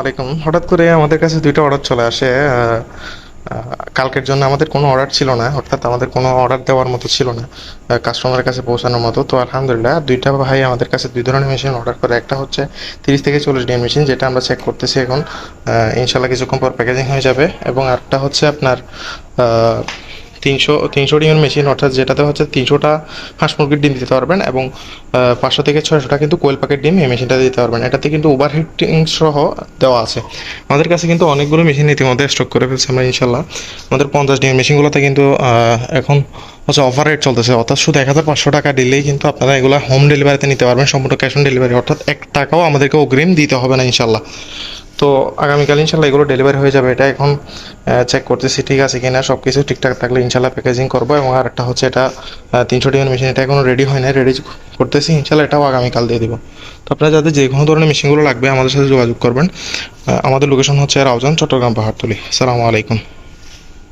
আলাইকুম। হঠাৎ করে আমাদের কাছে দুইটা অর্ডার চলে আসে। কালকের জন্য আমাদের কোনো অর্ডার ছিল না, অর্থাৎ আমাদের কোনো অর্ডার দেওয়ার মতো ছিল না কাস্টমারের কাছে পৌঁছানোর মতো। তো আলহামদুলিল্লাহ, দুইটা ভাই আমাদের কাছে দুই ধরনের মেশিন অর্ডার করে। একটা হচ্ছে তিরিশ থেকে চল্লিশ ডিএন মেশিন যেটা আমরা চেক করতেছি এখন। ইনশাল্লাহ কিছুক্ষণ পর প্যাকেজিং হয়ে যাবে। এবং আরেকটা হচ্ছে আপনার তিনশো তিনশো ডিএন মেশিন অর্থাৎ যেটাতে হচ্ছে তিনশোটা হাঁস মুরগির ডিম দিতে পারবেন এবং পাঁচশো থেকে ছয়শোটা কিন্তু কোয়েল পাকের ডিম এই মেশিনটা দিতে পারবেন। এটাতে কিন্তু ওভার হিটিং সহ দেওয়া আছে। আমাদের কাছে কিন্তু অনেকগুলো মেশিন ইতিমধ্যে স্টক করে ফেলছি আমরা ইনশাল্লাহ আমাদের পঞ্চাশ ডিএম মেশিনগুলোতে কিন্তু এখন হচ্ছে অফার রেট চলতেছে। অর্থাৎ শুধু এক হাজার পাঁচশো টাকা দিলেই কিন্তু আপনারা এগুলো হোম ডেলিভারিতে নিতে পারবেন। সম্পূর্ণ ক্যাশ অন ডেলিভারি অর্থাৎ এক টাকাও আমাদেরকে অগ্রিম দিতে হবে না ইনশাল্লাহ তো আগামীকাল ইনশাল্লাহ এগুলো ডেলিভারি হয়ে যাবে, এটা এখন চেক করতেছি ঠিক আছে কি না সব কিছু ঠিকঠাক থাকলে ইনশাল্লাহ প্যাকেজিং করব এবং আর একটা হচ্ছে এটা তিনশো টিএন মেশিন এটা এখনও রেডি হয় না রেডি করতেছি, ইনশাল্লাহ এটাও আগামীকাল দিয়ে দেবো। তো আপনারা যাদের যে কোনো ধরনের মেশিনগুলো লাগবে আমাদের সাথে যোগাযোগ করবেন। আমাদের লোকেশন হচ্ছে রাউজান, চট্টগ্রাম পাহাড়তলি। সালামু আলাইকুম।